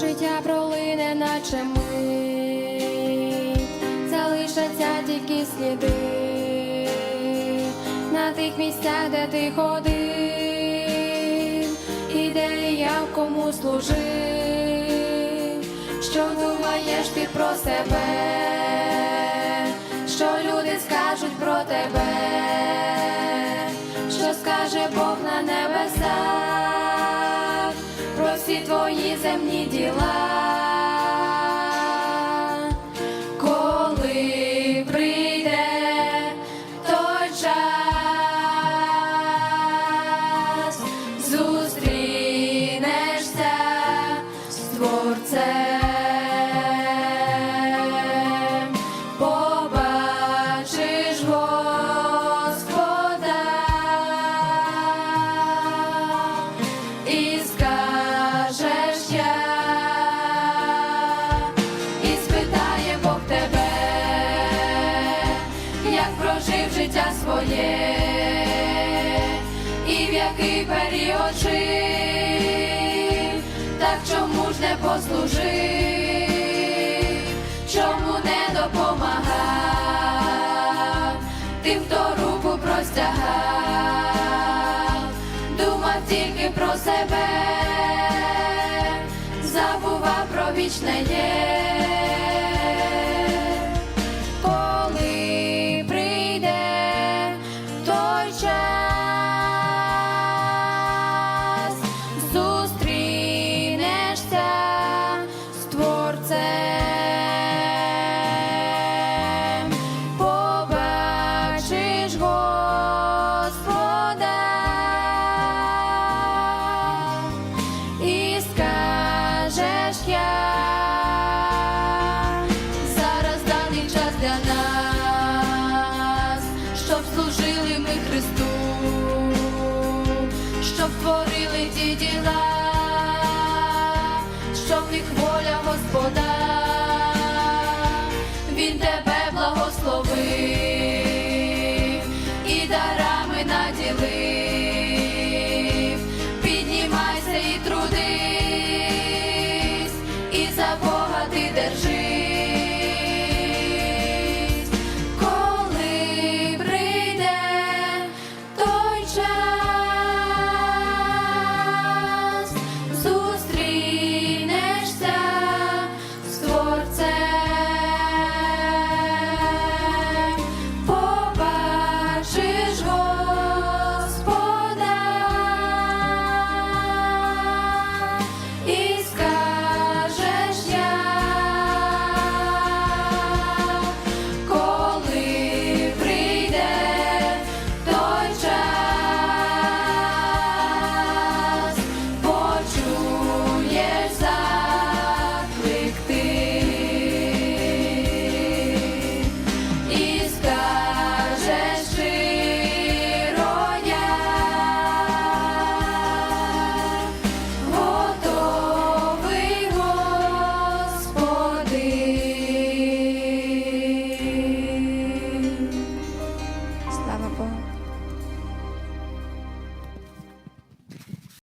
життя пролине, наче мить, залишаться тільки сліди на тих місцях, де ти ходив, і де я кому служив, що думаєш ти про себе, що люди скажуть про тебе, що скаже Бог на небесах, всі твої земні діла. Як прожив життя своє, і в який період жив, так чому ж не послужив, чому не допомагав, тим, хто руку простягав, думав тільки про себе, забував про вічне є. життя, зараз даний час для нас, щоб служили ми Христу, щоб творили ті діла, щоб в них воля Господа, Він тебе благословив і дарами наділив, піднімайся і труди.